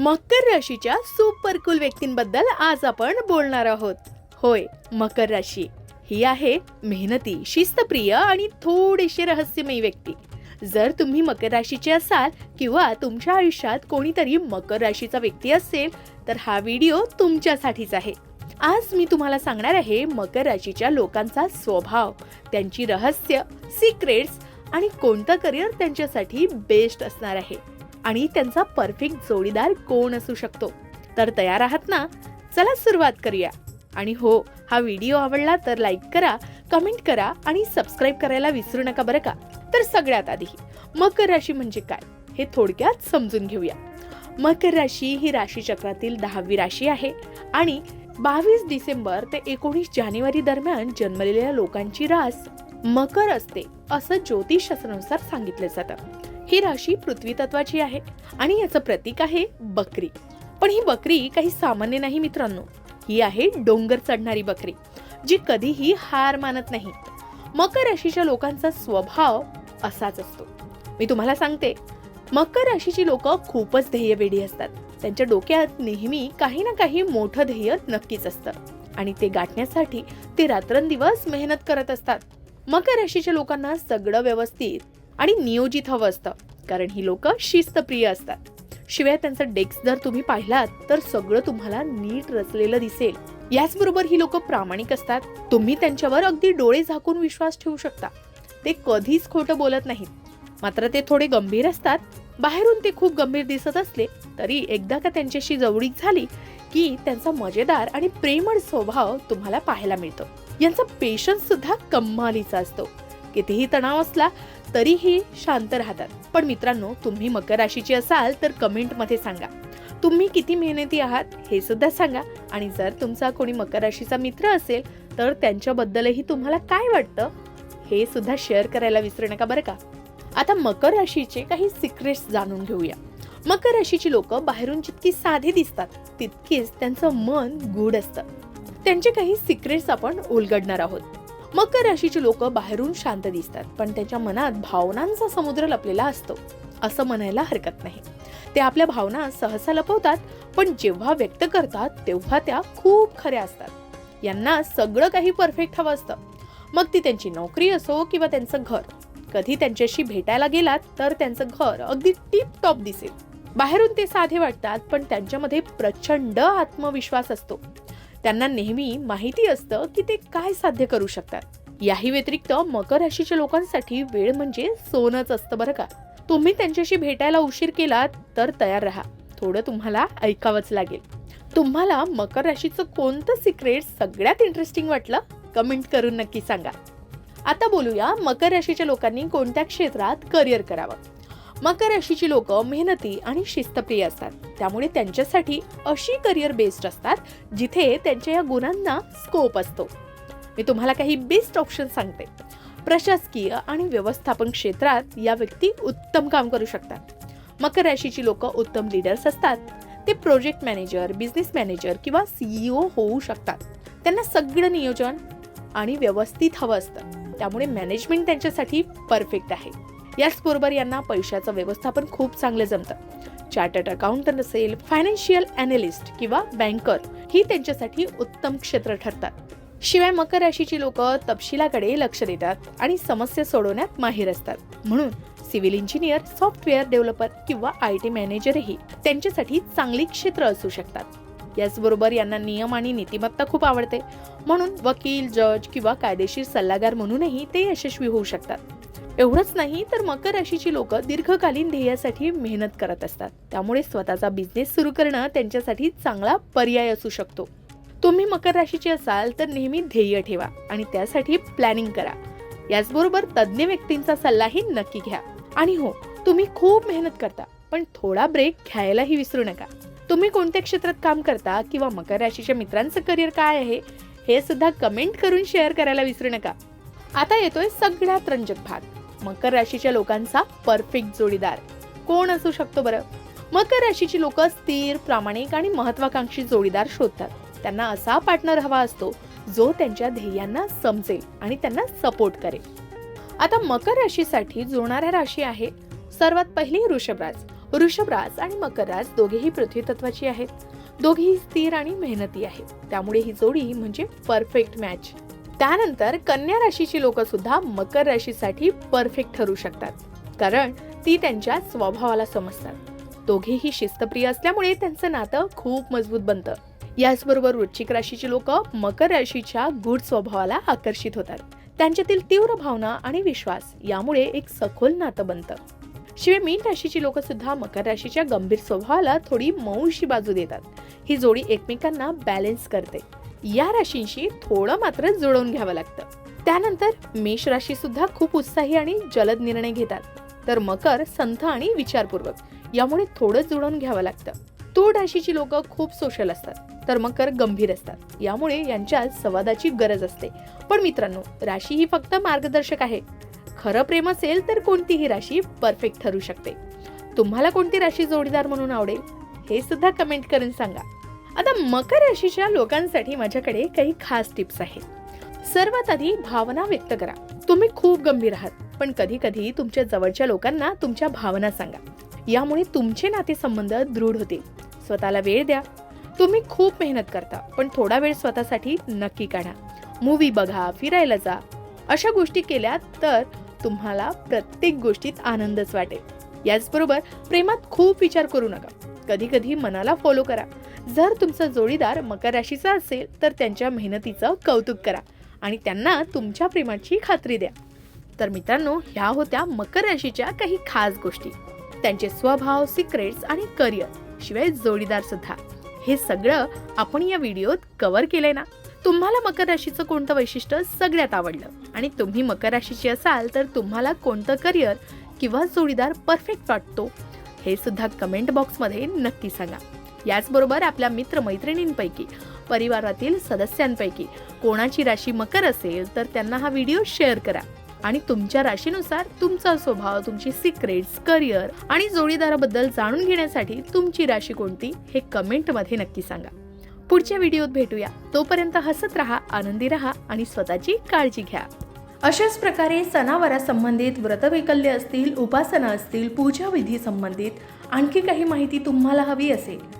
मकर राशीच्या सुपर कुल व्यक्तींबद्दल आज आपण बोलणार आहोत. होय मकर राशी. ही आहे मेहनती शिस्तप्रिय आणि थोडीशी रहस्यमयी व्यक्ती. जर तुम्ही मकर राशीचे असाल किंवा तुमच्या आयुष्यात कोणीतरी मकर राशीचा व्यक्ती असेल तर हा व्हिडिओ तुमच्यासाठीच आहे. आज मी तुम्हाला सांगणार आहे मकर राशीच्या लोकांचा स्वभाव त्यांची रहस्य सिक्रेट्स आणि कोणतं करिअर त्यांच्यासाठी बेस्ट असणार आहे. आणि त्यांचा परफेक्ट जोडीदार कोण असू शकतो? तर तयार आहात ना? चला सुरुवात करूया. आणि हो हा व्हिडिओ आवडला तर लाईक करा कमेंट करा आणि सबस्क्राईब करायला विसरू नका बरं का? तर सगळ्यात आधी मकर राशी म्हणजे काय? हे थोडक्यात समजून घेऊया. मकर राशी ही राशीचक्रातील दहावी राशी आहे आणि बावीस डिसेंबर ते एकोणीस जानेवारी दरम्यान जन्मलेल्या लोकांची रास मकर असते असं ज्योतिषशास्त्रानुसार सांगितलं जातं. ही राशी पृथ्वी तत्वाची आहे आणि याचं प्रतीक आहे बकरी. पण ही बकरी काही सामान्य नाही मित्रांनो. ही आहे डोंगर चढणारी बकरी जी कधीही हार मानत नाही. मकर राशीच्या लोकांचा स्वभाव असाच असतो. मी तुम्हाला सांगते मकर राशीची लोक खूपच ध्येयवेडी असतात. त्यांच्या डोक्यात नेहमी काही ना काही मोठं ध्येय नक्कीच असतं. आणि ते गाठण्यासाठी ते रात्रंदिवस मेहनत करत असतात. मकर राशीच्या लोकांना सगळं व्यवस्थित आणि नियोजित हवं असतं. कारण ही लोक शिस्तप्रिय असतात. शिवाय त्यांचं डेस्क जर तुम्ही पाहिलात तर सगळं तुम्हाला नीट रचलेलं दिसेल. याचबरोबर ही लोक प्रामाणिक असतात. तुम्ही त्यांच्यावर अगदी डोळे झाकून विश्वास ठेवू शकता. ते कधीच खोटं बोलत नाहीत. मात्र ते थोडे गंभीर असतात. बाहेरून ते खूप गंभीर दिसत असले तरी एकदा का त्यांच्याशी जवळीक झाली की त्यांचा मजेदार आणि प्रेमळ स्वभाव तुम्हाला पाहायला मिळतो. यांचा पेशन्स सुद्धा कम्मालीचा असतो. कितीही तणाव असला तरीही शांत राहतात. पण मित्रांनो तुम्ही मकर राशीची असाल तर कमेंटमध्ये सांगा. तुम्ही किती मेहनती आहात हे सुद्धा सांगा. आणि जर तुमचा कोणी मकर राशीचा मित्र असेल तर त्यांच्याबद्दलही तुम्हाला काय वाटतं? हे सुद्धा शेअर करायला विसरू नका बरं का? आता मकर राशीचे काही सिक्रेट्स जाणून घेऊया. मकर राशीची लोक बाहेरून जितकी साधी दिसतात तितकीच त्यांचं मन गूढ असतं. त्यांचे काही सिक्रेट्स आपण उलगडणार आहोत. मकर राशीची लोक बाहेरून शांत दिसतात पण त्यांच्या मनात भावनांचा समुद्र लपलेला असतो असं म्हणायला हरकत नाही. ते आपल्या भावना सहसा लपवतात पण जेव्हा व्यक्त करतात तेव्हा त्या खूप खऱ्या असतात. यांना सगळं काही परफेक्ट हवं असतं. मग ती त्यांची नोकरी असो किंवा त्यांचं घर. कधी त्यांच्याशी भेटायला गेलात तर त्यांचं घर अगदी टिप टॉप दिसेल. बाहेरून ते साधे वाटतात पण त्यांच्यामध्ये प्रचंड आत्मविश्वास असतो. त्यांना नेहमी माहिती असतं की ते काय साध्य करू शकतात. याही व्यतिरिक्त मकर राशीच्या लोकांसाठी वेळ म्हणजे सोनच असतं बरं का. तुम्ही त्यांच्याशी भेटायला उशीर केलात तर तयार राहा. थोडं तुम्हाला ऐकावंच लागेल. तुम्हाला मकर राशीचं कोणतं सिक्रेट सगळ्यात इंटरेस्टिंग वाटलं? कमेंट करून नक्की सांगा. आता बोलूया मकर राशीच्या लोकांनी कोणत्या क्षेत्रात करिअर करावं? मकर राशीची लोक मेहनती आणि शिस्तप्रिय असतात. त्यामुळे त्यांच्यासाठी अशी करिअर बेस्ड असतात जिथे त्यांच्या या गुणांना स्कोप असतो. मी तुम्हाला काही बेस्ट ऑप्शन सांगते. प्रशासकीय आणि व्यवस्थापन क्षेत्रात या व्यक्ती उत्तम काम करू शकतात. मकर राशीची लोक उत्तम लीडर्स असतात. ते प्रोजेक्ट मॅनेजर बिझनेस मॅनेजर किंवा सीईओ होऊ शकतात. त्यांना सगळं नियोजन आणि व्यवस्थित हवं असतं. त्यामुळे मॅनेजमेंट त्यांच्यासाठी परफेक्ट आहे. याचबरोबर यांना पैशाचं व्यवस्थापन खूप चांगलं जमतं. चार्टर्ड अकाउंटंट असेल फायनान्शियल अनालिस्ट किंवा बँकर ही त्यांच्यासाठी उत्तम क्षेत्र ठरतात. शिवाय मकर राशीची लोक तपशिलाकडे लक्ष देतात आणि समस्या सोडवण्यात माहीर असतात. म्हणून सिव्हिल इंजिनियर सॉफ्टवेअर डेव्हलपर किंवा आय टी मॅनेजरही त्यांच्यासाठी चांगली क्षेत्र असू शकतात. याचबरोबर यांना नियम आणि नीतिमत्ता खूप आवडते. म्हणून वकील जज किंवा कायदेशीर सल्लागार म्हणूनही ते यशस्वी होऊ शकतात. एवढंच नाही तर मकर राशीची लोक दीर्घकालीन ध्येयासाठी मेहनत करत असतात. त्यामुळे स्वतःचा बिझनेस सुरू करणं त्यांच्यासाठी चांगला पर्याय असू शकतो. तुम्ही मकर राशीचे असाल तर नेहमी ध्येय ठेवा आणि त्यासाठी प्लॅनिंग करा. याचबरोबर तज्ज्ञ व्यक्तींचा सल्लाही नक्की घ्या. आणि हो तुम्ही खूप मेहनत करता पण थोडा ब्रेक घ्यायलाही विसरू नका. तुम्ही कोणत्या क्षेत्रात काम करता किंवा मकर राशीच्या मित्रांचं करिअर काय आहे हे सुद्धा कमेंट करून शेअर करायला विसरू नका. आता येतोय सगळ्यात रंजक भाग. मकर राशीच्या लोकांचा परफेक्ट जोडीदार. कोण असू शकतो बरं? मकर राशीची लोक स्थिर प्रामाणिक आणि महत्वाकांक्षी जोडीदार शोधतात. त्यांना असा पार्टनर हवा असतो जो त्यांच्या ध्येयांना समजेल आणि त्यांना सपोर्ट करेल. आता मकर राशीसाठी जुळणाऱ्या राशी आहे सर्वात पहिली ऋषभराज. ऋषभराज आणि मकर राज दोघेही पृथ्वी तत्वाची आहेत. दोघेही स्थिर आणि मेहनती आहेत. त्यामुळे ही जोडी म्हणजे परफेक्ट मॅच त्यानंतर कन्या राशीची लोक सुद्धा मकर राशीसाठी परफेक्ट ठरू शकतात. कारण ती त्यांच्या स्वभावाला समजतात. दोघेही शिस्तप्रिय असल्यामुळे त्यांचं नातं खूप मजबूत बनतं. याचबरोबर वृश्चिक राशीची लोक मकर राशीच्या गुढ स्वभावाला आकर्षित होतात. त्यांच्यातील तीव्र भावना आणि विश्वास यामुळे एक सखोल नातं बनतं. शिवाय मीन राशीची लोक सुद्धा मकर राशीच्या गंभीर स्वभावाला थोडी मऊशी बाजू देतात. ही जोडी एकमेकांना बॅलन्स करते. या राशींशी थोडं मात्र जुळवून घ्यावं लागतं. त्यानंतर मेष राशी सुद्धा खूप उत्साही आणि जलद निर्णय घेतात. तर मकर संथ आणि विचारपूर्वक यामुळे थोडं जुळवून घ्यावं लागतं. तूळ राशीची लोक खूप सोशल असतात. तर मकर गंभीर असतात. यामुळे यांच्यात संवादाची गरज असते. पण मित्रांनो राशी ही फक्त मार्गदर्शक आहे. खरं प्रेम असेल तर कोणतीही राशी परफेक्ट ठरू शकते. तुम्हाला कोणती राशी जोडीदार म्हणून आवडेल हे सुद्धा कमेंट करून सांगा. आता मकर राशीच्या लोकांसाठी माझ्याकडे काही खास टिप्स आहेत. सर्वात आधी भावना व्यक्त करा. तुम्ही खूप गंभीर आहात पण कधी कधी तुमच्या जवळच्या लोकांना तुमच्या भावना सांगा. यामुळे तुमचे नातेसंबंध दृढ होतील. स्वतःला वेळ द्या. तुम्ही खूप मेहनत करता पण थोडा वेळ स्वतःसाठी नक्की काढा. मूवी बघा फिरायला जा. अशा गोष्टी केल्या तर तुम्हाला प्रत्येक गोष्टीत आनंदच वाटेल. याचबरोबर प्रेमात खूप विचार करू नका. कधी कधी मनाला फॉलो करा. जर तुमचा जोडीदार मकर राशीचा असेल तर त्यांच्या मेहनतीचं कौतुक करा आणि त्यांना तुमच्या प्रेमाची खात्री द्या. तर मित्रांनो ह्या होत्या मकर राशीच्या काही खास गोष्टी. त्यांचे स्वभाव सिक्रेट्स आणि करिअर शिवाय जोडीदार सुद्धा. हे सगळं आपण या व्हिडिओत कव्हर केलंय ना? तुम्हाला मकर राशीचं कोणतं वैशिष्ट्य सगळ्यात आवडलं? आणि तुम्ही मकर राशीची असाल तर तुम्हाला कोणतं करिअर किंवा जोडीदार परफेक्ट वाटतो हे सुद्धा कमेंट बॉक्समध्ये नक्की सांगा. याचबरोबर आपल्या मित्रमैत्रिणींपैकी परिवारातील सदस्यांपैकी. कोणाची राशी मकर असेल तर त्यांना हा व्हिडिओ शेअर करा. आणि तुमच्या राशीनुसार तुमचा स्वभाव तुमची सिक्रेट्स करिअर आणि जोडीदाराबद्दल जाणून घेण्यासाठी तुमची राशी कोणती हे कमेंटमध्ये नक्की सांगा. पुढच्या व्हिडिओत भेटूया. तोपर्यंत हसत राहा आनंदी राहा आणि स्वतःची काळजी घ्या. अशाच प्रकारे सणावारासंबंधित व्रतवैकल्य असतील उपासना असतील पूजा विधी संबंधित आणखी काही माहिती तुम्हाला हवी असेल